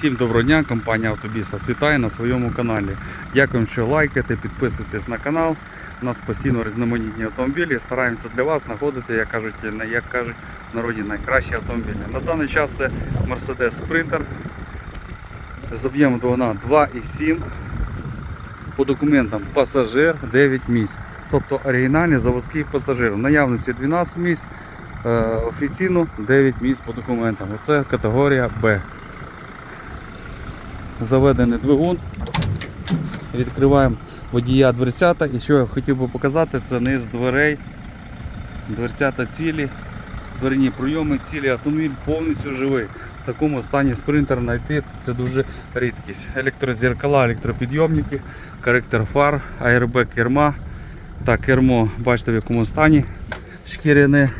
Всім доброго дня, компанія Автобіс вас вітає на своєму каналі. Дякуємо, що лайкаєте, підписуєтесь на канал. У нас постійно різноманітні автомобілі. Стараємося для вас знаходити, як кажуть, як кажуть в народі, найкращі автомобілі. На даний час це Mercedes Sprinter з об'ємом двигуна 2,7. По документам пасажир 9 місць. Тобто оригінальний заводський пасажир. В наявності 12 місць, е, офіційно 9 місць по документам. Оце категорія Б заведений двигун. Відкриваємо водія дверцята. І що я хотів би показати, це низ дверей. Дверцята цілі, дверні прийоми, цілі, автомобіль повністю живий. В такому стані спринтер знайти це дуже рідкість. Електрозеркала, електропідйомники, коректор фар, аербек керма. Так, кермо, бачите в якому стані. Шкіряне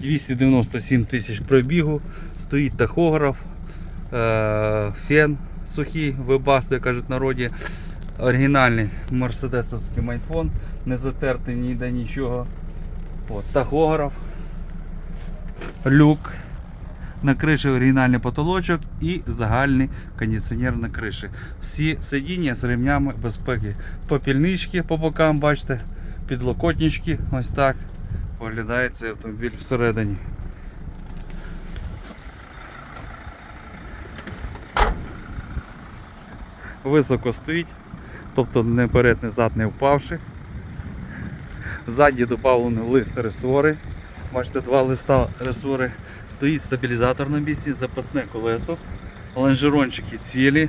297 тисяч пробігу, стоїть тахограф, е, фен сухий, як кажуть в народі. Оригінальний мерседесовський майтфон, не затертий ніде нічого. От, тахограф, люк. На криші оригінальний потолочок і загальний кондиціонер на криші. Всі сидіння з ремнями безпеки. Попільнички по бокам, бачите, підлокотнички, ось так. Виглядає цей автомобіль всередині. Високо стоїть, тобто не перед, не зад не впавши. Ззаді додавлені лист ресори. Бачите, два листа ресори. Стоїть стабілізатор на місці, запасне колесо, лонжерончики цілі.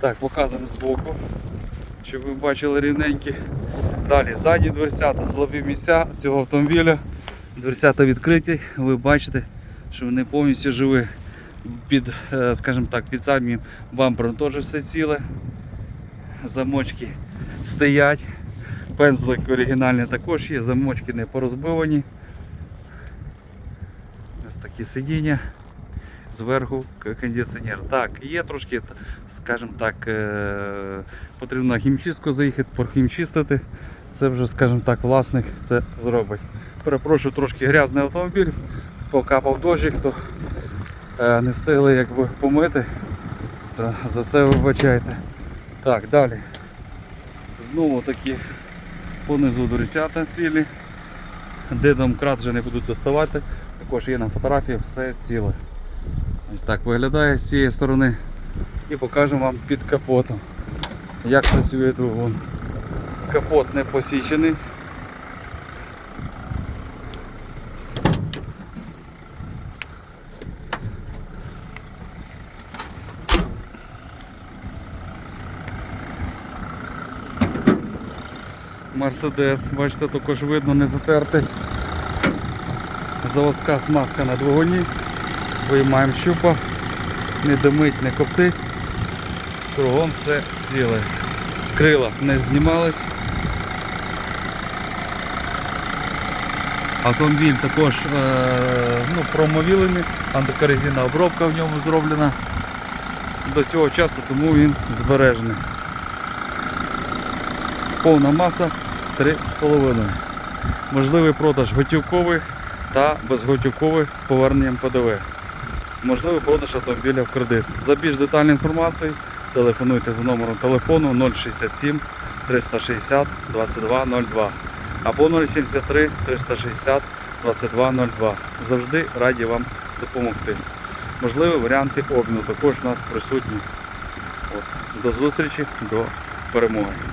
Так, показуємо збоку, щоб ви бачили рівненькі. Далі ззаді дверцята, слабі місця цього автомобіля. Дверцята відкриті, ви бачите, що вони повністю живі. Під, е, скажімо так, під самим бампером теж все ціле. Замочки стоять. Пензлик оригінальний також є, замочки не порозбивані. Ось такі сидіння. Зверху кондиціонер. Так, є трошки, скажімо так, е, потрібно хімчистку заїхати, похімчистити. Це вже, скажімо так, власник це зробить. Перепрошую, трошки грязний автомобіль, покапав дощик, то не встигли якби помити. То за це вибачайте. Так, далі. Знову такі понизу дверцята цілі. Де домкрат вже не будуть доставати. Також є на фотографії все ціле. Ось так виглядає з цієї сторони. І покажемо вам під капотом, як працює двигун. Капот не посічений. Мерседес, бачите, також видно не затертий. Заводська смазка на двигуні. Виймаємо щупа, не димить, не коптить. Кругом все ціле. Крила не знімались. Автомобіль також е, ну, промовілений, антикорозійна обробка в ньому зроблена до цього часу, тому він збережений. Повна маса 3,5. Можливий продаж готівковий та безготівковий з поверненням ПДВ. Можливий продаж автомобіля в кредит. За більш детальною інформацією телефонуйте за номером телефону 067 360 2202 або 073 360 2202. Завжди раді вам допомогти. Можливі варіанти обміну також у нас присутні. От. До зустрічі, до перемоги.